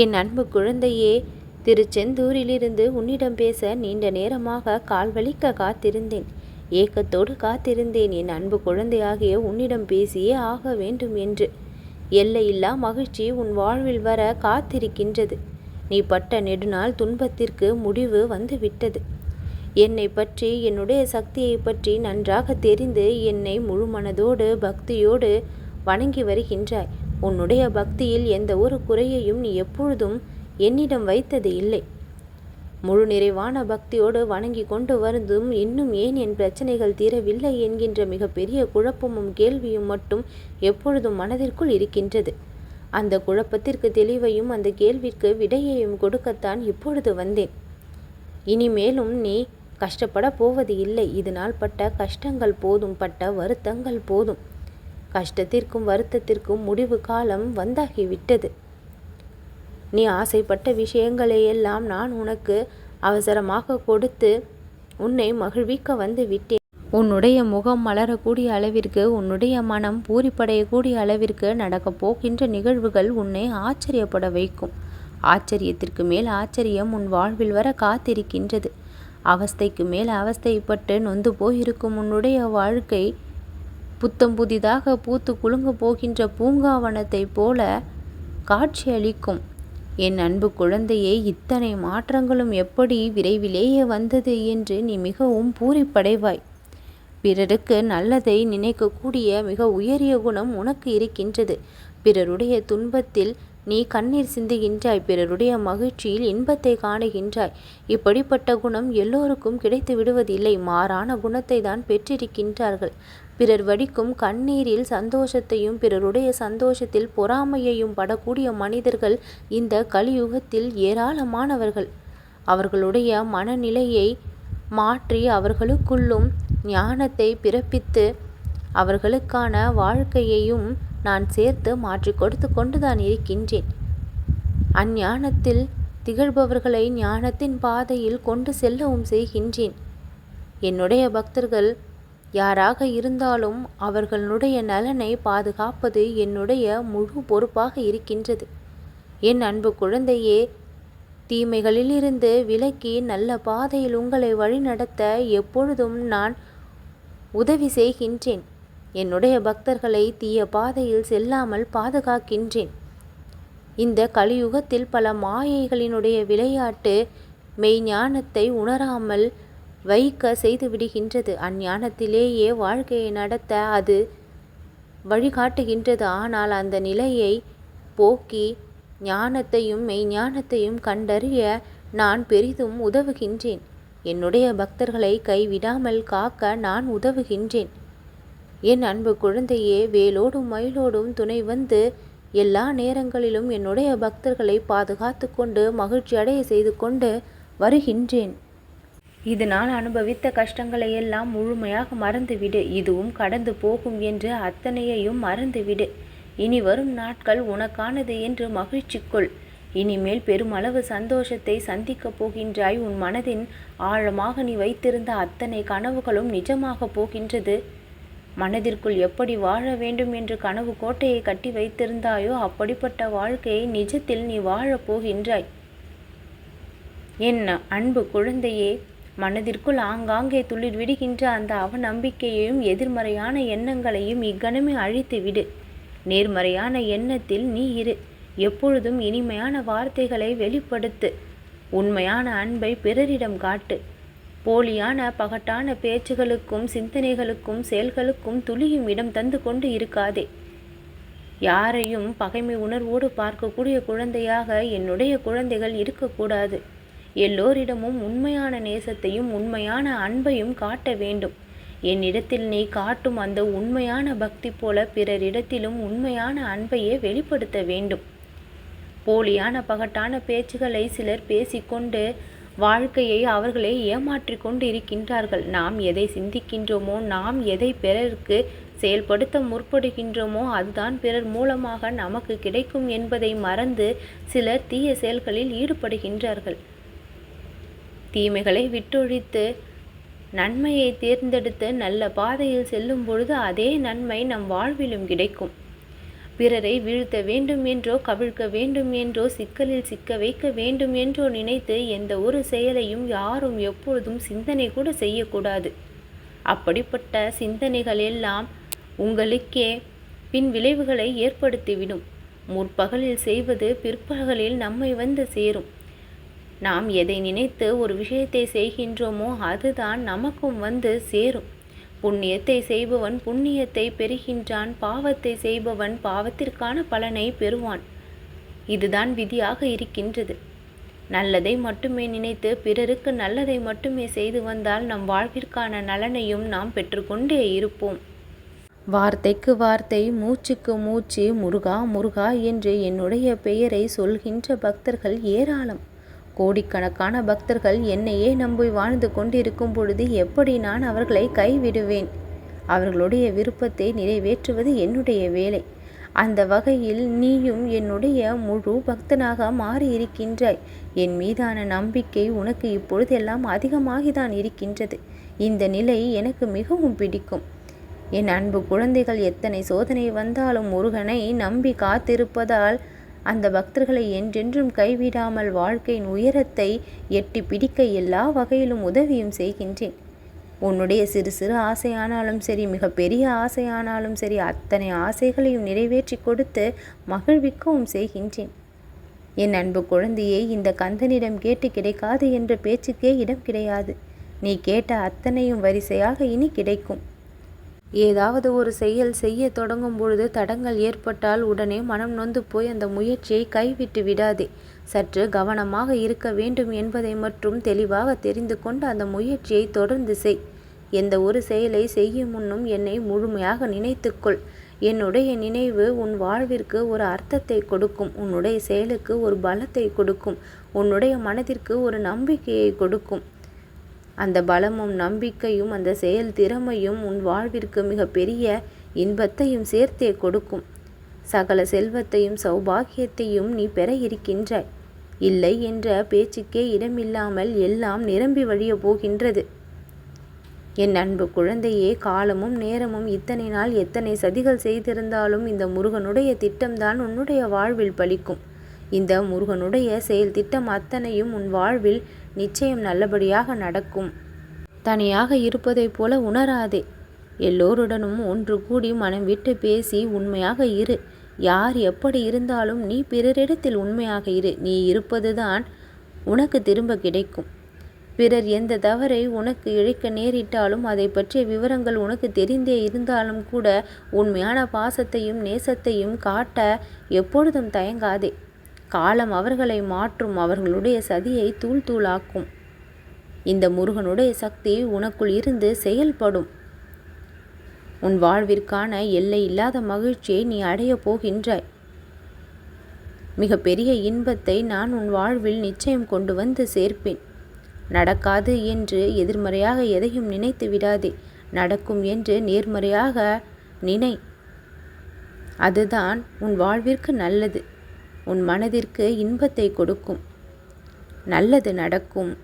என் அன்பு குழந்தையே திருச்செந்தூரிலிருந்து உன்னிடம் பேச நீண்ட நேரமாக கால் வலிக்க காத்திருந்தேன். ஏக்கத்தோடு காத்திருந்தேன். என் அன்பு குழந்தையாகிய உன்னிடம் பேசியே ஆக வேண்டும் என்று. எல்லையில்லா மகிழ்ச்சி உன் வாழ்வில் வர காத்திருக்கின்றது. நீ பட்ட நெடுநாள் துன்பத்திற்கு முடிவு வந்துவிட்டது. என்னை பற்றி என்னுடைய சக்தியை பற்றி நன்றாக தெரிந்து என்னை முழு மனதோடு பக்தியோடு வணங்கி வருகின்றாய். உன்னுடைய பக்தியில் எந்த ஒரு குறையையும் நீ எப்பொழுதும் என்னிடம் வைத்தது இல்லை. முழு நிறைவான பக்தியோடு வணங்கி கொண்டு வருந்தும் இன்னும் ஏன் என் பிரச்சனைகள் தீரவில்லை என்கின்ற மிகப்பெரிய குழப்பமும் கேள்வியும் மட்டும் எப்பொழுதும் மனதிற்குள் இருக்கின்றது. அந்த குழப்பத்திற்கு தெளிவையும் அந்த கேள்விக்கு விடையையும் கொடுக்கத்தான் இப்பொழுது வந்தேன். இனிமேலும் நீ கஷ்டப்பட போவது இல்லை. இதனால் பட்ட கஷ்டங்கள் போதும் பட்ட வருத்தங்கள் போதும். கஷ்டத்திற்கும் வருத்தத்திற்கும் முடிவு காலம் வந்தாகிவிட்டது. நீ ஆசைப்பட்ட விஷயங்களை எல்லாம் நான் உனக்கு அவசரமாக கொடுத்து உன்னை மகிழ்விக்க வந்து விட்டேன். உன்னுடைய முகம் மலரக்கூடிய அளவிற்கு உன்னுடைய மனம் பூரிப்படையக்கூடிய அளவிற்கு நடக்கப் போகின்ற நிகழ்வுகள் உன்னை ஆச்சரியப்பட வைக்கும். ஆச்சரியத்திற்கு மேல் ஆச்சரியம் உன் வாழ்வில் வர காத்திருக்கின்றது. அவஸ்தைக்கு மேல் அவஸ்தைப்பட்டு நொந்து போயிருக்கும் உன்னுடைய வாழ்க்கை புத்தம் புதிதாக பூத்து குலுங்க போகின்ற பூங்காவனத்தைப் போல காட்சியளிக்கும். என் அன்பு குழந்தையே இத்தனை மாற்றங்களும் எப்படி விரைவிலேயே வந்தது என்று நீ மிகவும் பூரிப்படைவாய். பிறருக்கு நல்லதை நினைக்கக்கூடிய மிக உயரிய குணம் உனக்கு இருக்கின்றது. பிறருடைய துன்பத்தில் நீ கண்ணீர் சிந்துகின்றாய் பிறருடைய மகிழ்ச்சியில் இன்பத்தை காணுகின்றாய். இப்படிப்பட்ட குணம் எல்லோருக்கும் கிடைத்து விடுவதில்லை மாறான குணத்தை தான் பெற்றிருக்கின்றார்கள். பிறர் வடிக்கும் கண்ணீரில் சந்தோஷத்தையும் பிறருடைய சந்தோஷத்தில் பொறாமையையும் படக்கூடிய மனிதர்கள் இந்த கலியுகத்தில் ஏராளமானவர்கள். அவர்களுடைய மனநிலையை மாற்றி அவர்களுக்குள்ளும் ஞானத்தை பிறப்பித்து அவர்களுக்கான வாழ்க்கையையும் நான் சேர்த்து மாற்றி கொடுத்து கொண்டுதான் இருக்கின்றேன். அஞ்ஞானத்தில் திகழ்பவர்களை ஞானத்தின் பாதையில் கொண்டு செல்லவும் செய்கின்றேன். என்னுடைய பக்தர்கள் யாராக இருந்தாலும் அவர்களுடைய நலனை பாதுகாப்பது என்னுடைய முழு பொறுப்பாக இருக்கின்றது. என் அன்பு குழந்தையே தீமைகளிலிருந்து விலக்கி நல்ல பாதையில் உங்களை வழிநடத்த எப்பொழுதும் நான் உதவி செய்கின்றேன். என்னுடைய பக்தர்களை தீய பாதையில் செல்லாமல் பாதுகாக்கின்றேன். இந்த கலியுகத்தில் பல மாயைகளினுடைய விளையாட்டு மெய்ஞானத்தை உணராமல் வைக்க செய்து விடுகின்றது. அஞ்ஞானத்திலேயே வாழ்க்கையை நடத்த அது வழிகாட்டுகின்றது. ஆனால் அந்த நிலையை போக்கி ஞானத்தையும் மெய்ஞானத்தையும் கண்டறிய நான் பெரிதும் உதவுகின்றேன். என்னுடைய பக்தர்களை கைவிடாமல் காக்க நான் உதவுகின்றேன். என் அன்பு குழந்தையே வேலோடும் மயிலோடும் துணை வந்து எல்லா நேரங்களிலும் என்னுடைய பக்தர்களை பாதுகாத்து கொண்டு மகிழ்ச்சி அடைய செய்து கொண்டு வருகின்றேன். இதனால் அனுபவித்த கஷ்டங்களை எல்லாம் முழுமையாக மறந்துவிடு. இதுவும் கடந்து போகும் என்று அத்தனையையும் மறந்துவிடு. இனி வரும் நாட்கள் உனக்கானது என்று மகிழ்ச்சிக்குள். இனிமேல் பெருமளவு சந்தோஷத்தை சந்திக்கப் போகின்றாய். உன் மனதின் ஆழமாக நீ வைத்திருந்த அத்தனை கனவுகளும் நிஜமாகப் போகின்றது. மனதிற்குள் எப்படி வாழ வேண்டும் என்று கனவு கோட்டையை கட்டி வைத்திருந்தாயோ அப்படிப்பட்ட வாழ்க்கையை நிஜத்தில் நீ வாழப் போகின்றாய். என் அன்பு குழந்தையே மனதிற்குள் ஆங்காங்கே துளிர் விடுகின்ற அந்த அவநம்பிக்கையையும் எதிர்மறையான எண்ணங்களையும் இக்கணமே அழித்து விடு. நேர்மறையான எண்ணத்தில் நீ இரு. எப்பொழுதும் இனிமையான வார்த்தைகளை வெளிப்படுத்து. உண்மையான அன்பை பிறரிடம் காட்டு. போலியான பகட்டான பேச்சுகளுக்கும் சிந்தனைகளுக்கும் செயல்களுக்கும் துளியும் இடம் தந்து கொண்டு இருக்காதே. யாரையும் பகைமை உணர்வோடு பார்க்கக்கூடிய குழந்தையாக என்னுடைய குழந்தைகள் இருக்கக்கூடாது. எல்லோரிடமும் உண்மையான நேசத்தையும் உண்மையான அன்பையும் காட்ட வேண்டும். என்னிடத்தில் நீ காட்டும் அந்த உண்மையான பக்தி போல பிறரிடத்திலும் உண்மையான அன்பையே வெளிப்படுத்த வேண்டும். போலியான பகட்டான பேச்சுகளை சிலர் பேசிக்கொண்டு வாழ்க்கையை அவர்களே ஏமாற்றி கொண்டு இருக்கின்றார்கள் நாம் எதை சிந்திக்கின்றோமோ நாம் எதை பிறருக்கு செயல்படுத்த முற்படுகின்றோமோ அதுதான் பிறர் மூலமாக நமக்கு கிடைக்கும் என்பதை மறந்து சிலர் தீய செயல்களில் ஈடுபடுகின்றார்கள். தீமைகளை விட்டொழித்து நன்மையை தேர்ந்தெடுத்து நல்ல பாதையில் செல்லும் பொழுது அதே நன்மை நம் வாழ்விலும் கிடைக்கும். பிறரை வீழ்த்த வேண்டும் என்றோ கவிழ்க்க வேண்டும் என்றோ சிக்கலில் சிக்க வைக்க வேண்டும் என்றோ நினைத்து எந்த ஒரு செயலையும் யாரும் எப்பொழுதும் சிந்தனை கூட செய்யக்கூடாது. அப்படிப்பட்ட சிந்தனைகள் எல்லாம் உங்களுக்கே பின் விளைவுகளை ஏற்படுத்திவிடும். முற்பகலில் செய்வது பிற்பகலில் நம்மை வந்து சேரும். நாம் எதை நினைத்து ஒரு விஷயத்தை செய்கின்றோமோ அதுதான் நமக்கும் வந்து சேரும். புண்ணியத்தை செய்பவன் புண்ணியத்தை பெறுகின்றான் பாவத்தை செய்பவன் பாவத்திற்கான பலனை பெறுவான். இதுதான் விதியாக இருக்கின்றது. நல்லதை மட்டுமே நினைத்து பிறருக்கு நல்லதை மட்டுமே செய்து வந்தால் நம் வாழ்விற்கான நலனையும் நாம் பெற்றுக்கொண்டே இருப்போம். வார்த்தைக்கு வார்த்தை மூச்சுக்கு மூச்சு முருகா முருகா என்று என்னுடைய பெயரை சொல்கின்ற பக்தர்கள் ஏராளம். கோடிக்கணக்கான பக்தர்கள் என்னையே நம்பி வாழ்ந்து கொண்டிருக்கும் பொழுது எப்படி நான் அவர்களை கைவிடுவேன்? அவர்களுடைய விருப்பத்தை நிறைவேற்றுவது என்னுடைய வேலை. அந்த வகையில் நீயும் என்னுடைய முழு பக்தனாக மாறியிருக்கின்றாய். என் மீதான நம்பிக்கை உனக்கு இப்பொழுதெல்லாம் அதிகமாகிதான் இருக்கின்றது. இந்த நிலை எனக்கு மிகவும் பிடிக்கும். என் அன்பு குழந்தைகள் எத்தனை சோதனை வந்தாலும் முருகனை நம்பி காத்திருப்பதால் அந்த பக்தர்களை என்றென்றும் கைவிடாமல் வாழ்க்கையின் உயரத்தை எட்டி பிடிக்க எல்லா வகையிலும் உதவியும் செய்கின்றேன். உன்னுடைய சிறு சிறு ஆசையானாலும் சரி மிகப்பெரிய ஆசையானாலும் சரி அத்தனை ஆசைகளையும் நிறைவேற்றி கொடுத்து மகிழ்விக்கவும் செய்கின்றேன். என் அன்பு குழந்தையை இந்த கந்தனிடம் கேட்டு கிடைக்காது என்ற பேச்சுக்கே இடம் கிடையாது. நீ கேட்ட அத்தனையும் வரிசையாக இனி கிடைக்கும். ஏதாவது ஒரு செயல் செய்ய தொடங்கும் பொழுது தடங்கள் ஏற்பட்டால் உடனே மனம் நொந்து போய் அந்த முயற்சியை கைவிட்டு விடாதே. சற்று கவனமாக இருக்க வேண்டும் என்பதை மட்டும் தெளிவாக தெரிந்து கொண்டு அந்த முயற்சியை தொடர்ந்து செய். எந்த ஒரு செயலை செய்யும் முன்னும் என்னை முழுமையாக நினைத்துக்கொள். என்னுடைய நினைவு உன் வாழ்விற்கு ஒரு அர்த்தத்தை கொடுக்கும். உன்னுடைய செயலுக்கு ஒரு பலத்தை கொடுக்கும். உன்னுடைய மனதிற்கு ஒரு நம்பிக்கையை கொடுக்கும். அந்த பலமும் நம்பிக்கையும் அந்த செயல் திறமையும் உன் வாழ்விற்கு மிகப்பெரிய இன்பத்தையும் சேர்த்தே கொடுக்கும். சகல செல்வத்தையும் சௌபாகியத்தையும் நீ பெற இருக்கின்றாய். இல்லை என்ற பேச்சுக்கே இடமில்லாமல் எல்லாம் நிரம்பி வழிய போகின்றது. என் அன்பு குழந்தையே காலமும் நேரமும் இத்தனை நாள் எத்தனை சதிகள் செய்திருந்தாலும் இந்த முருகனுடைய திட்டம்தான் உன்னுடைய வாழ்வில் பலிக்கும். இந்த முருகனுடைய செயல் திட்டம் அத்தனையும் உன் வாழ்வில் நிச்சயம் நல்லபடியாக நடக்கும். தனியாக இருப்பதைப் போல உணராதே. எல்லோருடனும் ஒன்று கூடி மனம் விட்டு பேசி உண்மையாக இரு. யார் எப்படி இருந்தாலும் நீ பிறரிடத்தில் உண்மையாக இரு. நீ இருப்பதுதான் உனக்கு திரும்ப கிடைக்கும். பிறர் எந்த தவறை உனக்கு இழைக்க நேரிட்டாலும் அதை பற்றிய விவரங்கள் உனக்கு தெரிந்தே இருந்தாலும் கூட உண்மையான பாசத்தையும் நேசத்தையும் காட்ட எப்பொழுதும் தயங்காதே. காலம் அவர்களை மாற்றும் அவர்களுடைய சதியை தூள் தூளாக்கும். இந்த முருகனுடைய சக்தி உனக்குள் இருந்து செயல்படும். உன் வாழ்விற்கான எல்லை இல்லாத மகிழ்ச்சியை நீ அடையப் போகின்றாய். மிகப்பெரிய இன்பத்தை நான் உன் வாழ்வில் நிச்சயம் கொண்டு வந்து சேர்ப்பேன். நடக்காது என்று எதிர்மறையாக எதையும் நினைத்து விடாதே. நடக்கும் என்று நேர்மறையாக நினை. அதுதான் உன் வாழ்விற்கு நல்லது. உன் மனதிற்கு இன்பத்தை கொடுக்கும். நல்லது நடக்கும்.